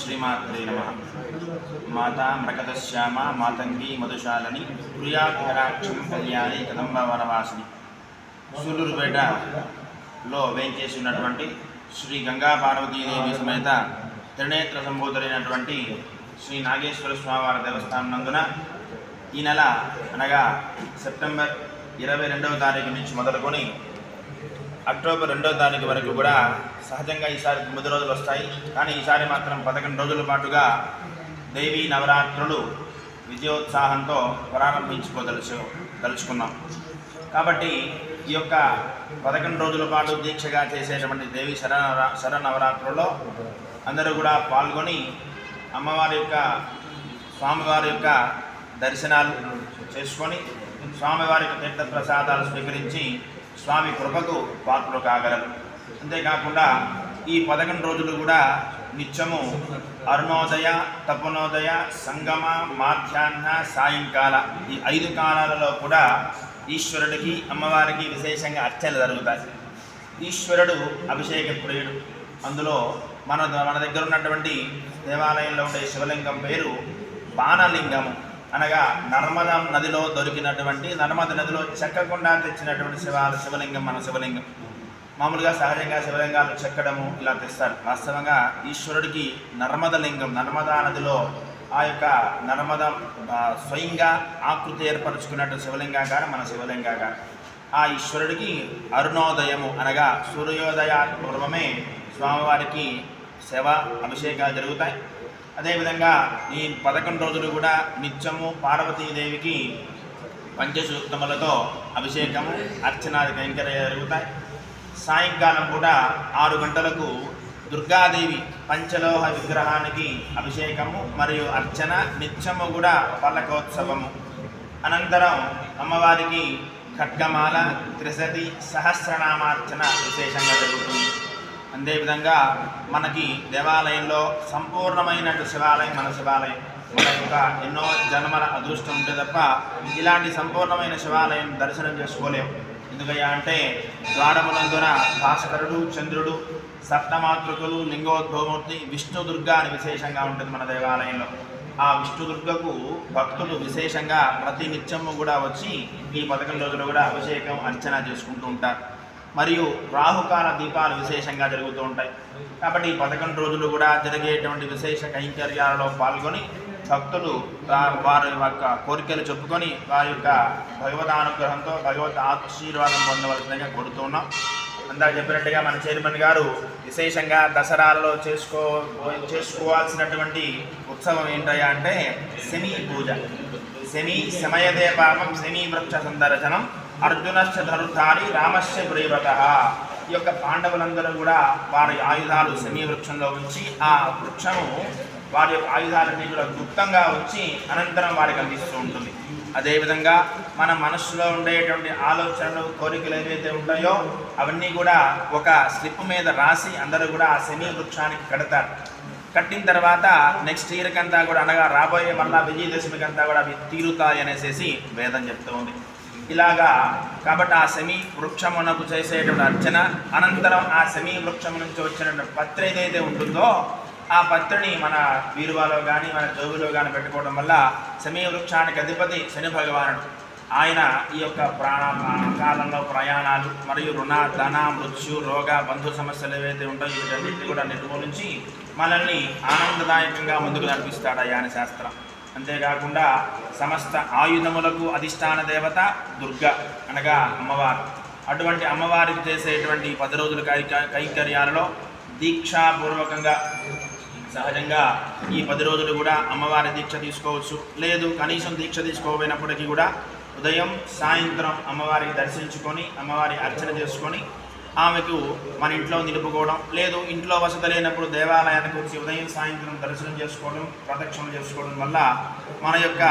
శ్రీమాత్రే నమ. మాతా మృగతశ్యామ మాతంగి మధుశాలని ప్రియాకరాక్షం కళ్యాణి కదంబ వనవాసిని. సూలూరుపేటలో వేంచేసి ఉన్నటువంటి శ్రీ గంగా పార్వతీదేవి సమేత త్రినేత్ర సంబోధులైనటువంటి శ్రీ నాగేశ్వర స్వామివారి దేవస్థానం నందున ఈ నెల అనగా సెప్టెంబర్ ఇరవై రెండవ తారీఖు నుంచి మొదలుకొని అక్టోబర్ రెండో తారీఖు వరకు కూడా సహజంగా ఈసారి తొమ్మిది రోజులు వస్తాయి. కానీ ఈసారి మాత్రం పదకొండు రోజుల పాటుగా దేవీ నవరాత్రులు విజయోత్సాహంతో ప్రారంభించుకోదలుచు దలుచుకున్నాం కాబట్టి ఈ యొక్క పదకొండు రోజుల పాటు దీక్షగా చేసేటువంటి దేవి శర శరనవరాత్రుల్లో అందరూ కూడా పాల్గొని అమ్మవారి యొక్క స్వామివారి యొక్క దర్శనాలు చేసుకొని స్వామివారి యొక్క తీర్థ ప్రసాదాలు స్వీకరించి స్వామి కృపకు పాత్రలు కాగలరు. అంతేకాకుండా ఈ పదకొండు రోజులు కూడా నిత్యము అరుణోదయ తపనోదయ సంగమ మాధ్యాహ్న సాయంకాల ఈ ఐదు కాలాలలో కూడా ఈశ్వరుడికి అమ్మవారికి విశేషంగా అర్చనలు జరుగుతాయి. ఈశ్వరుడు అభిషేక ప్రియుడు అందులో మన మన దగ్గర ఉన్నటువంటి దేవాలయంలో ఉండే శివలింగం పేరు బాణలింగము. అనగా నర్మదా నదిలో దొరికినటువంటి నర్మద నదిలో చెక్కకుండా తెచ్చినటువంటి శివ శివలింగం మన శివలింగం. మామూలుగా సహజంగా శివలింగాలు చెక్కడము ఇలా తెస్తారు. వాస్తవంగా ఈశ్వరుడికి నర్మద లింగం నర్మదా నదిలో ఆ యొక్క నర్మద స్వయంగా ఆకృతి ఏర్పరచుకున్నట్టు శివలింగాకారం మన శివలింగాకారం ఆ ఈశ్వరుడికి అరుణోదయము అనగా సూర్యోదయ పూర్వమే స్వామివారికి సేవ అభిషేకాలు జరుగుతాయి. అదేవిధంగా ఈ పదకొండు రోజులు కూడా నిత్యము పార్వతీదేవికి పంచసూక్తములతో అభిషేకము అర్చనాది కైంకర్య జరుగుతాయి. సాయంకాలం కూడా ఆరు గంటలకు దుర్గాదేవి పంచలోహ విగ్రహానికి అభిషేకము మరియు అర్చన నిత్యము కూడా పల్లకోత్సవము. అనంతరం అమ్మవారికి ఖడ్గమాల త్రిశతి సహస్రనామార్చన విశేషంగా జరుగుతుంది. అదేవిధంగా మనకి దేవాలయంలో సంపూర్ణమైనటు శివాలయం మన శివాలయం. మన యొక్క ఎన్నో జన్మల అదృష్టం ఉంటే తప్ప ఇలాంటి సంపూర్ణమైన శివాలయం దర్శనం చేసుకోలేము ఎందుకయ్యా అంటే ద్వారమునందున భాస్కరుడు చంద్రుడు సప్తమాతృకులు లింగోద్భవమూర్తి విష్ణుదుర్గ అని విశేషంగా ఉంటుంది మన దేవాలయంలో. ఆ విష్ణు దుర్గకు భక్తులు విశేషంగా ప్రతి నిత్యము కూడా వచ్చి ఈ పథకం రోజులు కూడా అభిషేకం అర్చన చేసుకుంటూ ఉంటారు. మరియు రాహుకాల దీపాలు విశేషంగా జరుగుతూ ఉంటాయి. కాబట్టి ఈ పదకొండు రోజులు కూడా జరిగేటువంటి విశేష కైంకర్యాలలో పాల్గొని భక్తులు వారి యొక్క కోరికలు చెప్పుకొని వారి యొక్క భగవతానుగ్రహంతో భగవత్ ఆశీర్వాదం పొందవలసిందిగా కోరుతున్నాం ఇందాక అందాక చెప్పినట్టుగా మన చైర్మన్ గారు విశేషంగా దసరాలలో చేసుకో చేసుకోవాల్సినటువంటి ఉత్సవం ఏంటయ్యా అంటే శని పూజ. శని శమయదే పాపం శని వృక్ష సందర్శనం. అర్జునశ్చ ధనుర్ధారి రామశ్చ బ్రేవక ఈ యొక్క పాండవులందరూ కూడా వారి ఆయుధాలు శని వృక్షంలో ఉంచి ఆ వృక్షము వారి యొక్క ఆయుధాలన్నీ కూడా గుప్తంగా వచ్చి అనంతరం వారికి అందిస్తూ ఉంటుంది. అదేవిధంగా మన మనస్సులో ఉండేటువంటి ఆలోచనలు కోరికలు ఏవైతే ఉంటాయో అవన్నీ కూడా ఒక స్లిప్ మీద రాసి అందరూ కూడా ఆ శని వృక్షానికి కడతారు. కట్టిన తర్వాత నెక్స్ట్ ఇయర్కి అంతా కూడా అనగా రాబోయే మళ్ళా విజయదశమికి అంతా కూడా అవి తీరుతాయి అనేసి వేదం చెప్తూ ఉంది. ఇలాగా కాబట్టి ఆ శమి వృక్షమునకు చేసేటువంటి అర్చన అనంతరం ఆ శమి వృక్షం నుంచి వచ్చినటువంటి పత్ర ఏదైతే ఉంటుందో ఆ పత్రిని మన వీరువాలో కానీ మన జోబులో కానీ పెట్టుకోవడం వల్ల శమీ వృక్షానికి అధిపతి శని భగవానుడు. ఆయన ఈ యొక్క ప్రాణ కాలంలో ప్రయాణాలు మరియు రుణ ధన మృత్యు రోగ బంధు సమస్యలు ఏవైతే ఉంటాయో వీటన్నిటిని కూడా నిర్మూలించి మనల్ని ఆనందదాయకంగా ముందుకు నడిపిస్తాడు ఆయన శాస్త్రం. అంతేకాకుండా సమస్త ఆయుధములకు అధిష్టాన దేవత దుర్గ అనగా అమ్మవారు. అటువంటి అమ్మవారికి చేసేటువంటి పది రోజుల కై కైంకర్యాలలో దీక్షాపూర్వకంగా సహజంగా ఈ పది రోజులు కూడా అమ్మవారి దీక్ష తీసుకోవచ్చు. లేదు కనీసం దీక్ష తీసుకోపోయినప్పటికీ కూడా ఉదయం సాయంత్రం అమ్మవారిని దర్శించుకొని అమ్మవారి అర్చన చేసుకొని ఆమెకు మన ఇంట్లో నిలుపుకోవడం లేదు ఇంట్లో వసతి లేనప్పుడు దేవాలయానికి వచ్చి ఉదయం సాయంత్రం దర్శనం చేసుకోవడం ప్రదక్షిణ చేసుకోవడం వల్ల మన యొక్క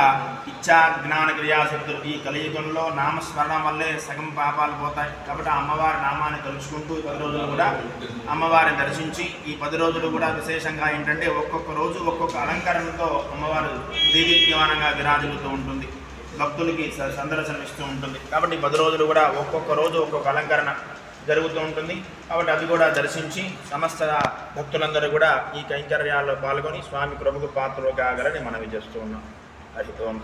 ఇచ్చా జ్ఞాన క్రియాశక్తులు ఈ కలియుగంలో నామస్మరణం వల్లే సగం పాపాలు పోతాయి. కాబట్టి అమ్మవారి నామాన్ని తలుచుకుంటూ పది రోజులు కూడా అమ్మవారిని దర్శించి ఈ పది రోజులు కూడా విశేషంగా ఏంటంటే ఒక్కొక్క రోజు ఒక్కొక్క అలంకరణతో అమ్మవారు దీదీప్యమానంగా విరాజిల్లుతూ ఉంటుంది. భక్తులకి స- ఇస్తూ ఉంటుంది. కాబట్టి పది రోజులు కూడా ఒక్కొక్క రోజు ఒక్కొక్క అలంకరణ జరుగుతూ ఉంటుంది. కాబట్టి అది కూడా దర్శించి సమస్త భక్తులందరూ కూడా ఈ కైంకర్యాల్లో పాల్గొని స్వామి ప్రభుకు పాత్రలు కాగలని మనవి చేస్తూ ఉన్నాం. హరి ఓం